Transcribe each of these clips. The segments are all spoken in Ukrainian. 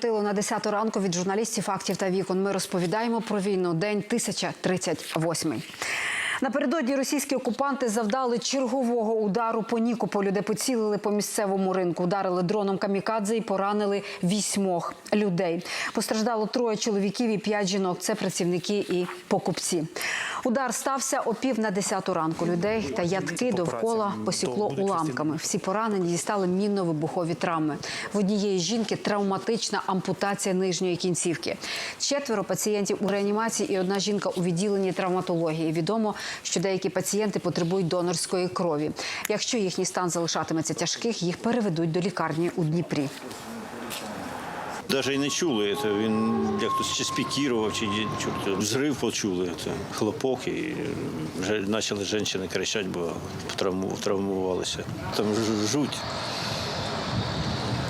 Тилу на 10 ранку від журналістів фактів та вікон. Ми розповідаємо про війну. День 1038. Напередодні російські окупанти завдали чергового удару по Нікополю, де поцілили по місцевому ринку. Ударили дроном камікадзе і поранили вісьмох людей. Постраждало троє чоловіків і п'ять жінок. Це працівники і покупці. Удар стався о пів на 10 ранку. Людей та ядки довкола посікло уламками. Всі поранені дістали мінно-вибухові травми. В однієї жінки травматична ампутація нижньої кінцівки. Четверо пацієнтів у реанімації і одна жінка у відділенні травматології. Відомо, що деякі пацієнти потребують донорської крові. Якщо їхній стан залишатиметься тяжких, їх переведуть до лікарні у Дніпрі. Навіть не чули це. Він як хтось чи спікірував, чи чорт, Взрив почули. Це хлопок, і вже почали жінки кричати, бо травму- травмувалися. Там жуть.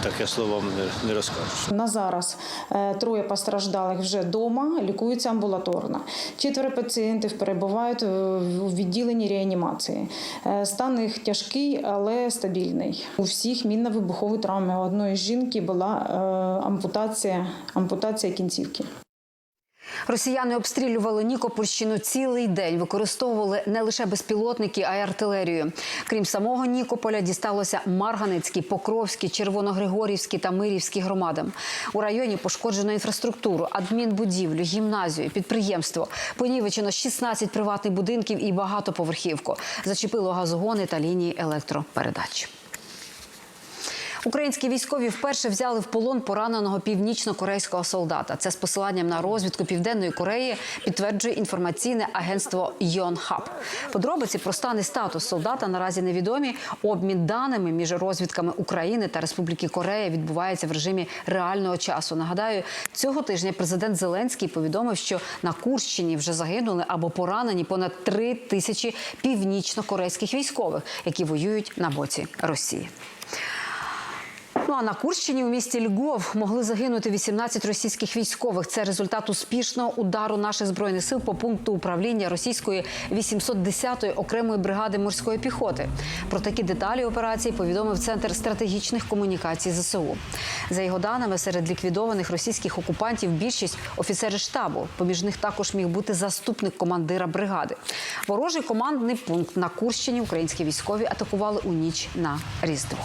Таке словам не, не розкажеш. На зараз е, троє постраждалих вже вдома, лікуються амбулаторно. Четверо пацієнтів перебувають е, у відділенні реанімації. Е, Стан їх тяжкий, але стабільний. У всіх мінно-вибухові травми. У одної жінки була е, ампутація, ампутація кінцівки. Росіяни обстрілювали Нікопольщину цілий день, використовували не лише безпілотники, а й артилерію. Крім самого Нікополя, дісталося Марганецький, Покровський, Червоногригорівський та Мирівський громадам. У районі пошкоджено інфраструктуру, адмінбудівлю, гімназію, підприємство. Понівечено 16 приватних будинків і багатоповерхівку. Зачепило газогони та лінії електропередач. Українські військові вперше взяли в полон пораненого північно-корейського солдата. Це з посиланням на розвідку Південної Кореї підтверджує інформаційне агентство Йонхаб. Подробиці про стан і статус солдата наразі невідомі. Обмін даними між розвідками України та Республіки Корея відбувається в режимі реального часу. Нагадаю, цього тижня президент Зеленський повідомив, що на Курщині вже загинули або поранені понад три тисячі північно-корейських військових, які воюють на боці Росії. Ну а на Курщині у місті Львов могли загинути 18 російських військових. Це результат успішного удару наших збройних сил по пункту управління російської 810-ї окремої бригади морської піхоти. Про такі деталі операції повідомив центр стратегічних комунікацій ЗСУ. За його даними, серед ліквідованих російських окупантів більшість офіцери штабу. Поміж них також міг бути заступник командира бригади. Ворожий командний пункт на Курщині українські військові атакували у ніч на Різдво.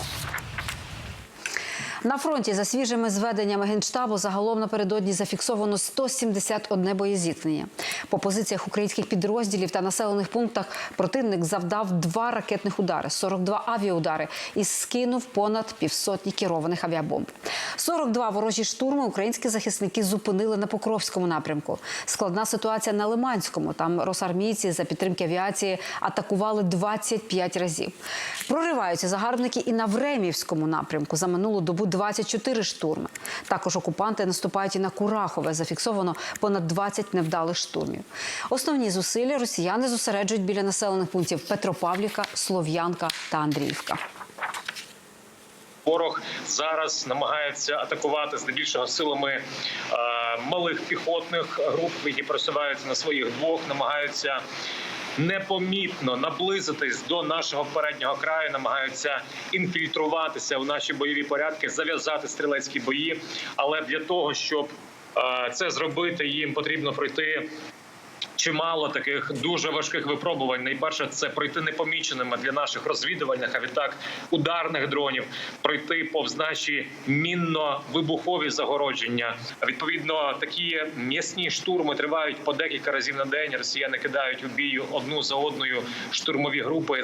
На фронті за свіжими зведеннями генштабу загалом напередодні зафіксовано 171 боєзіткнення. По позиціях українських підрозділів та населених пунктах противник завдав два ракетних удари, 42 авіаудари і скинув понад півсотні керованих авіабомб. 42 ворожі штурми українські захисники зупинили на Покровському напрямку. Складна ситуація на Лиманському. Там росармійці за підтримки авіації атакували 25 разів. Прориваються загарбники і на Времівському напрямку. За минулу добу 24 штурми. Також окупанти наступають і на Курахове. Зафіксовано понад 20 невдалих штурмів. Основні зусилля росіяни зосереджують біля населених пунктів Петропавлівка, Слов'янка та Андріївка. Ворог зараз намагається атакувати здебільшого силами е, малих піхотних груп, які просуваються на своїх двох, намагаються непомітно наблизитись до нашого переднього краю, намагаються інфільтруватися в наші бойові порядки, зав'язати стрілецькі бої. Але для того, щоб е, це зробити, їм потрібно пройти чимало таких дуже важких випробувань. Найперше це пройти непоміченими для наших розвідувальних, а відтак ударних дронів, пройти повз наші мінно-вибухові загородження. Відповідно, такі м'ясні штурми тривають по декілька разів на день. Росіяни кидають у бію одну за одною штурмові групи.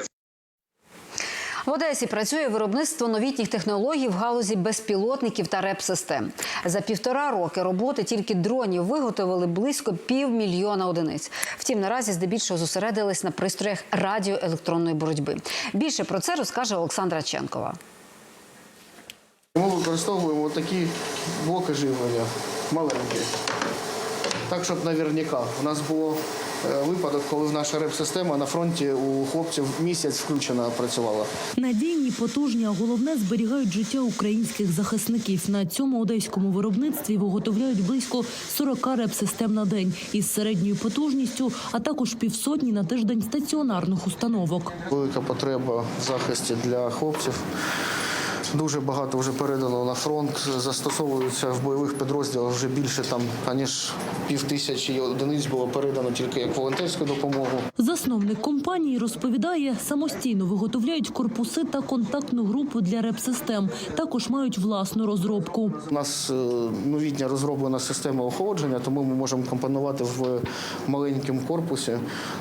В Одесі працює виробництво новітніх технологій в галузі безпілотників та реп-систем. За півтора роки роботи тільки дронів виготовили близько півмільйона одиниць. Втім, наразі здебільшого зосередились на пристроях радіоелектронної боротьби. Більше про це розкаже Олександра Ченкова. Ми використовуємо такі блоки живлення маленькі. Так, щоб наверняка. У нас було випадок, коли наша реп-система на фронті у хлопців місяць включена працювала. Надійні, потужні, а головне зберігають життя українських захисників. На цьому одеському виробництві виготовляють близько 40 реп-систем на день із середньою потужністю, а також півсотні на тиждень стаціонарних установок. Велика потреба в захисті для хлопців. Дуже багато вже передано на фронт, застосовуються в бойових підрозділах вже більше там, аніж пів тисячі одиниць було передано тільки як волонтерську допомогу. Засновник компанії розповідає, самостійно виготовляють корпуси та контактну групу для реп-систем. Також мають власну розробку. У нас е, новітня розроблена система охолодження, тому ми можемо компонувати в маленькому корпусі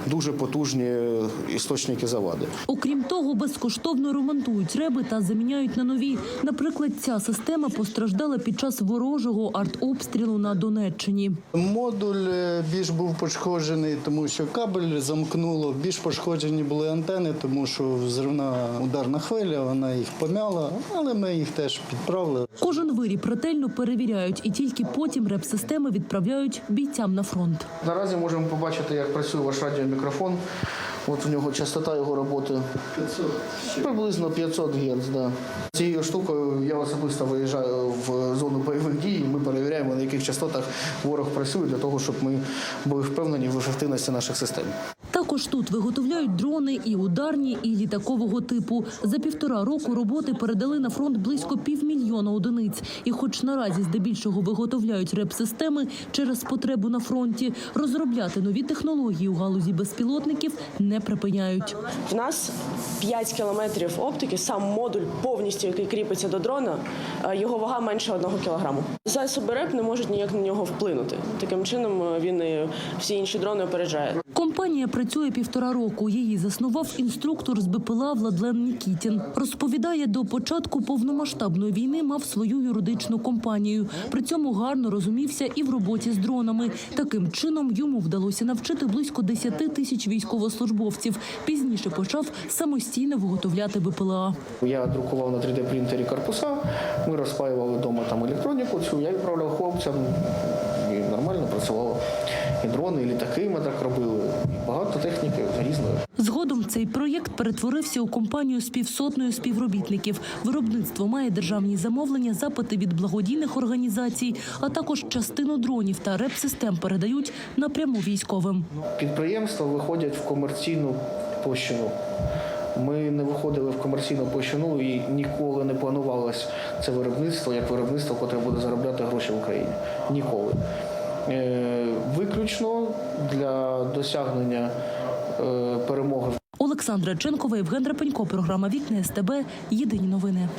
дуже потужні е, істочники завади. Окрім того, безкоштовно ремонтують реби та заміняють на нові. Наприклад, ця система постраждала під час ворожого артобстрілу на Донеччині. Модуль е, більш був пошкоджений, тому що кабель замкнуло. Більш пошкоджені були антени, тому що взривна ударна хвиля, вона їх помяла, але ми їх теж підправили. Кожен виріб ретельно перевіряють і тільки потім реп-системи відправляють бійцям на фронт. Наразі можемо побачити, як працює ваш радіомікрофон. От в нього частота його роботи приблизно 500 Гц. Да. Цією штукою я особисто виїжджаю в зону бойових дій. Ми перевіряємо, на яких частотах ворог працює, для того, щоб ми були впевнені в ефективності наших систем. Також тут виготовляють дрони і ударні, і літакового типу. За півтора року роботи передали на фронт близько півмільйона одиниць. І, хоч наразі здебільшого виготовляють реп-системи через потребу на фронті, розробляти нові технології у галузі безпілотників не припиняють. В нас 5 кілометрів оптики, сам модуль повністю, який кріпиться до дрона, е, його вага менше 1 кілограму. Засоби РЕП не можуть ніяк на нього вплинути. Таким чином е, він і всі інші дрони опереджає. Компанія працює півтора року. Її заснував інструктор з БПЛА Владлен Нікітін. Розповідає, до початку повномасштабної війни мав свою юридичну компанію. При цьому гарно розумівся і в роботі з дронами. Таким чином йому вдалося навчити близько 10 тисяч військовослужбовців. Пізніше почав самостійно виготовляти БПЛА. Я друкував на 3D принтері корпуса, ми розпаювали вдома там електроніку цю, я відправляв хлопцям і нормально працювало. І дрони, і літаки ми так робили. Багато техніки різної. Згодом цей проєкт перетворився у компанію з півсотнею співробітників. Виробництво має державні замовлення, запити від благодійних організацій, а також частину дронів та реп-систем передають напряму військовим. Підприємства виходять в комерційну площину. Ми не виходили в комерційну площину і ніколи не планувалось це виробництво як виробництво, яке буде заробляти гроші в Україні. Ніколи. Е, Виключно для досягнення е, перемоги Олександра Ченкова, Євген Драпенько. програма Вікне СТБ. Єдині новини.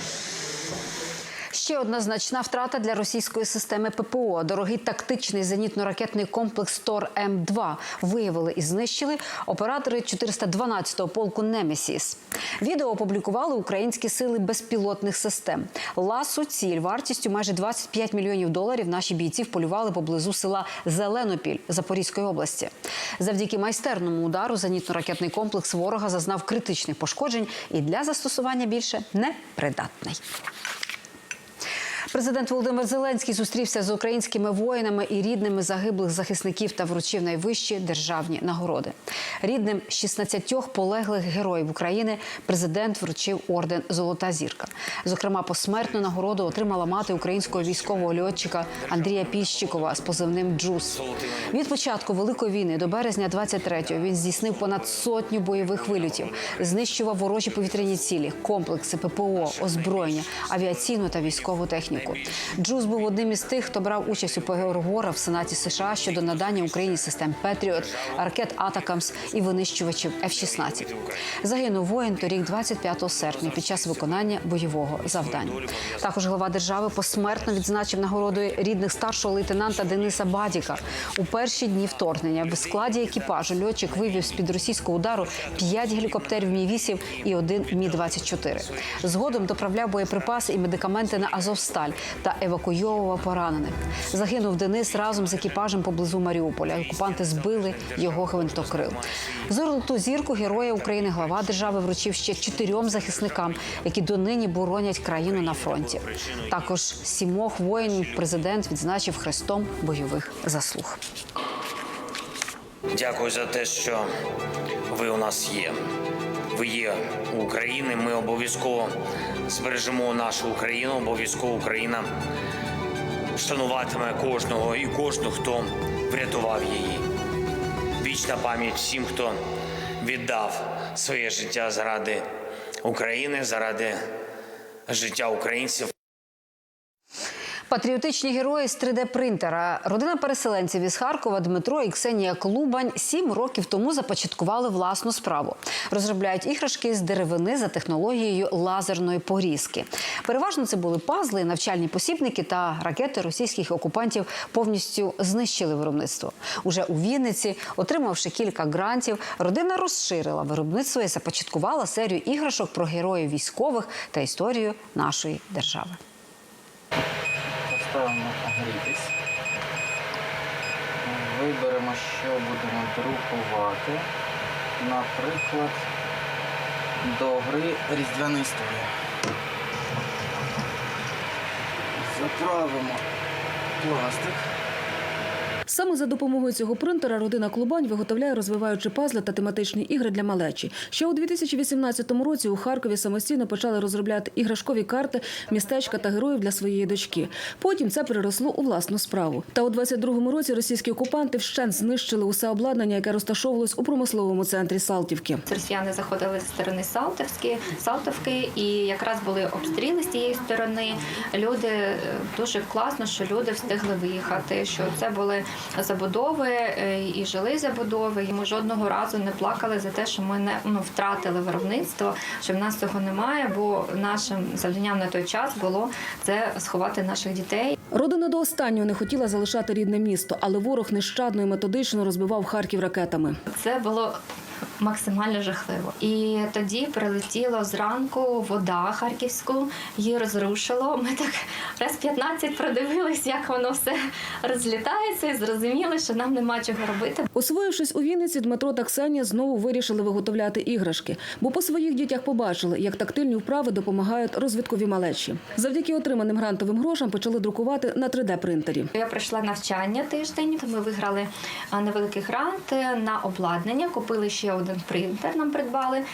Ще одна значна втрата для російської системи ППО. Дорогий тактичний зенітно-ракетний комплекс Тор М2 виявили і знищили оператори 412-го полку Немесіс. Відео опублікували українські сили безпілотних систем. Ласу ціль вартістю майже 25 мільйонів доларів. Наші бійці вполювали поблизу села Зеленопіль Запорізької області. Завдяки майстерному удару зенітно-ракетний комплекс ворога зазнав критичних пошкоджень і для застосування більше не придатний. Президент Володимир Зеленський зустрівся з українськими воїнами і рідними загиблих захисників та вручив найвищі державні нагороди. Рідним 16 полеглих героїв України президент вручив орден Золота зірка. Зокрема, посмертну нагороду отримала мати українського військового льотчика Андрія Піщикова з позивним Джус. Від початку великої війни до березня 23-го він здійснив понад сотню бойових вильотів, знищував ворожі повітряні цілі, комплекси ППО, озброєння, авіаційну та військову техніку. Джуз був одним із тих, хто брав участь у переговорах в Сенаті США щодо надання Україні систем Петріот, ракет Атакамс і винищувачів F-16. Загинув воїн торік, 25 серпня, під час виконання бойового завдання. Також глава держави посмертно відзначив нагородою рідних старшого лейтенанта Дениса Бадіка. У перші дні вторгнення в складі екіпажу льотчик вивів з під російського удару 5 гелікоптерів Мі 8 і один Мі 24 Згодом доправляв боєприпаси і медикаменти на Азовсталь та евакуйовував поранених. Загинув Денис разом з екіпажем поблизу Маріуполя. Окупанти збили його гвинтокрил. Золоту зірку Героя України глава держави вручив ще чотирьом захисникам, які донині боронять країну на фронті. Також сімох воїнів президент відзначив хрестом бойових заслуг. Дякую за те, що ви у нас є. Ви є у України. Ми обов'язково збережемо нашу Україну. Обов'язково Україна шануватиме кожного і кожну, хто врятував її. Вічна пам'ять всім, хто віддав своє життя заради України, заради життя українців. Патріотичні герої з 3D-принтера. Родина переселенців із Харкова Дмитро і Ксенія Клубань сім років тому започаткували власну справу. Розробляють іграшки з деревини за технологією лазерної порізки. Переважно це були пазли, навчальні посібники та ракети російських окупантів повністю знищили виробництво. Уже у Вінниці, отримавши кілька грантів, родина розширила виробництво і започаткувала серію іграшок про героїв військових та історію нашої держави. Поставимо грітись. Виберемо, що будемо друкувати. Наприклад, до гри Різдвяна історія. Заправимо пластик. Саме за допомогою цього принтера родина Клубань виготовляє, розвиваючи пазли та тематичні ігри для малечі. Ще у 2018 році у Харкові самостійно почали розробляти іграшкові карти, містечка та героїв для своєї дочки. Потім це переросло у власну справу. Та у 22-му році російські окупанти вщент знищили усе обладнання, яке розташовувалось у промисловому центрі Салтівки. Росіяни заходили з сторони Салтовські, Салтовки, і якраз були обстріли з тієї сторони. Люди е, дуже класно, що люди встигли виїхати. Що це були забудови е, і жили забудови. І ми жодного разу не плакали за те, що ми не ну, втратили виробництво, що в нас цього немає. Бо нашим завданням на той час було це сховати наших дітей. Родина до останнього не хотіла залишати рідне місто, але ворог нещадно і методично розбивав Харків ракетами. Це було максимально жахливо. І тоді прилетіло зранку вода харківську, її розрушило. Ми так раз 15 продивились, як воно все розлітається, і зрозуміли, що нам нема чого робити. Освоївшись у Вінниці, Дмитро та Ксенія знову вирішили виготовляти іграшки, бо по своїх дітях побачили, як тактильні вправи допомагають розвиткові малечі. Завдяки отриманим грантовим грошам почали друкувати на 3D-принтері. Я пройшла навчання тиждень. Ми виграли невеликий грант е, на обладнання. Купили ще один принтер. Нам придбали.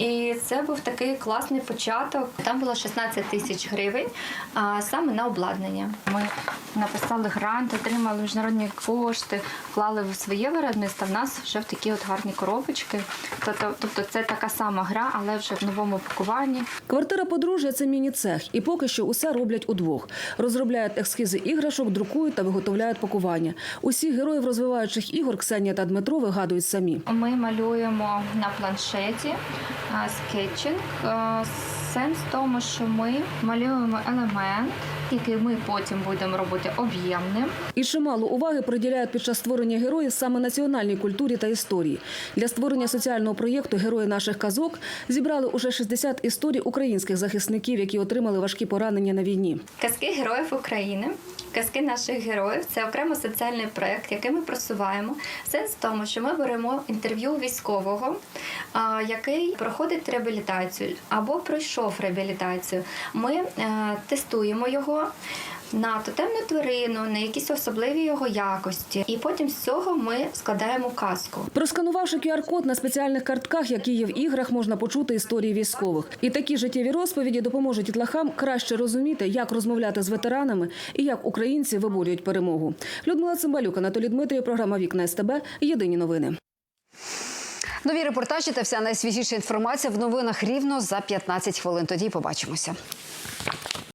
І це був такий класний початок. Там було 16 тисяч гривень а, саме на обладнання. Ми написали грант, отримали міжнародні кошти, вклали в своє виробництво. В нас вже в такі от гарні коробочки. Тобто, тобто це така сама гра, але вже в новому пакуванні. Квартира подружжя це міні-цех, і поки що усе роблять удвох. Розробляють ескізи іграшок, друкують та виготовляють пакування. Усіх героїв розвиваючих ігор Ксенія та Дмитро вигадують самі. Ми малюємо на планшеті скетчинг. Сенс в тому, що ми малюємо елемент, який ми потім будемо робити об'ємним. І чимало уваги приділяють під час створення героїв саме національній культурі та історії. Для створення соціального проєкту Герої наших казок зібрали уже 60 історій українських захисників, які отримали важкі поранення на війні. Казки героїв України. Казки наших героїв це окремо соціальний проект, який ми просуваємо. Сенс в тому, що ми беремо інтерв'ю військового, який проходить реабілітацію або пройшов реабілітацію. Ми е, тестуємо його. На тотемну тварину, на якісь особливі його якості, і потім з цього ми складаємо казку. Просканувавши QR-код на спеціальних картках, які є в іграх, можна почути історії військових. І такі життєві розповіді допоможуть дітлахам краще розуміти, як розмовляти з ветеранами і як українці виборюють перемогу. Людмила Цимбалюк, Анатолій Дмитрів, програма Вікна СТБ. Єдині новини. Нові репортажі та вся найсвіжіша інформація в новинах рівно за 15 хвилин. Тоді побачимося.